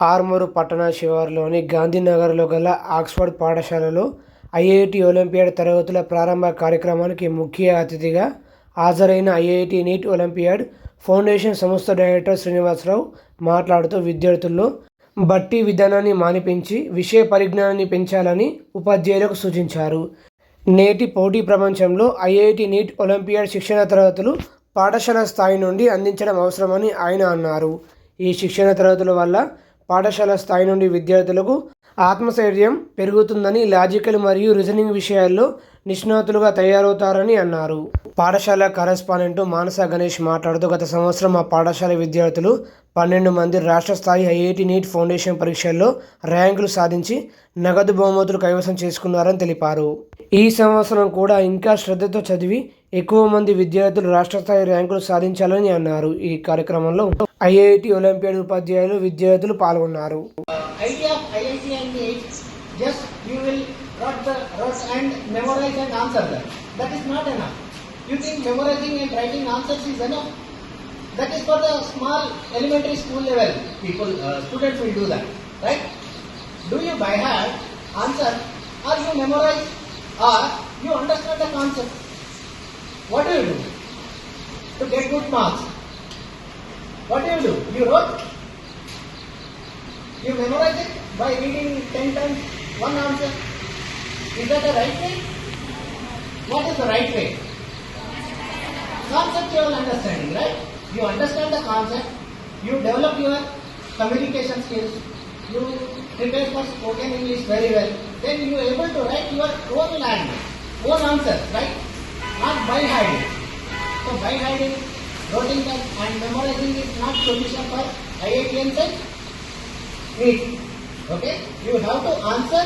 ఆర్మూరు పట్టణ శివారులోని గాంధీనగర్లో గల ఆక్స్ఫర్డ్ పాఠశాలలో ఐఐటి ఒలింపియాడ్ తరగతుల ప్రారంభ కార్యక్రమానికి ముఖ్య అతిథిగా హాజరైన ఐఐటి నీట్ ఒలింపియాడ్ ఫౌండేషన్ సంస్థ డైరెక్టర్ శ్రీనివాసరావు మాట్లాడుతూ విద్యార్థుల్లో బట్టి విధానాన్ని మానిపించి విషయ పరిజ్ఞానాన్ని పెంచాలని ఉపాధ్యాయులకు సూచించారు. నేటి పోటీ ప్రపంచంలో ఐఐటి నీట్ ఒలింపియాడ్ శిక్షణ తరగతులు పాఠశాల స్థాయి నుండి అందించడం అవసరమని ఆయన అన్నారు. ఈ శిక్షణ తరగతుల వల్ల పాఠశాల స్థాయి నుండి విద్యార్థులకు ఆత్మస్థైర్యం పెరుగుతుందని లాజికల్ మరియు రీజనింగ్ విషయాల్లో నిష్ణాతులుగా తయారవుతారని అన్నారు. పాఠశాల కరెస్పాండెంట్ మానస గణేష్ మాట్లాడుతూ గత సంవత్సరం మా పాఠశాల విద్యార్థులు పన్నెండు మంది రాష్ట్ర స్థాయి ఐఐటి నీట్ ఫౌండేషన్ పరీక్షల్లో ర్యాంకులు సాధించి నగదు బహుమతులు కైవసం చేసుకున్నారని తెలిపారు ఈ సంవత్సరం కూడా ఇంకా శ్రద్ధతో చదివి ఎక్కువ మంది విద్యార్థులు రాష్ట్ర స్థాయి ర్యాంకులు సాధించాలని అన్నారు ఈ కార్యక్రమంలో ఐఐటి ఒలింపియాడ్ ఉపాధ్యాయులు విద్యార్థులు పాల్గొన్నారు just you will write the words and memorize and answer. That is not enough. You think memorizing and writing answers is enough? That is for the small elementary school level people, uh, students will do that, right? Do you by heart answer or you memorize or you understand the concept? What do you do to get good marks? What do you do? You wrote you memorize it by reading 10 times one answer. Is that the right way? What is the right way? Conceptual understanding, right? You understand the concept, you develop your communication skills, you prepare for spoken English very well, then you are able to write your own language, own answers, right? Not by hiding. So by hiding, writing them and memorizing is not solution for IIT and such. Okay? You have to answer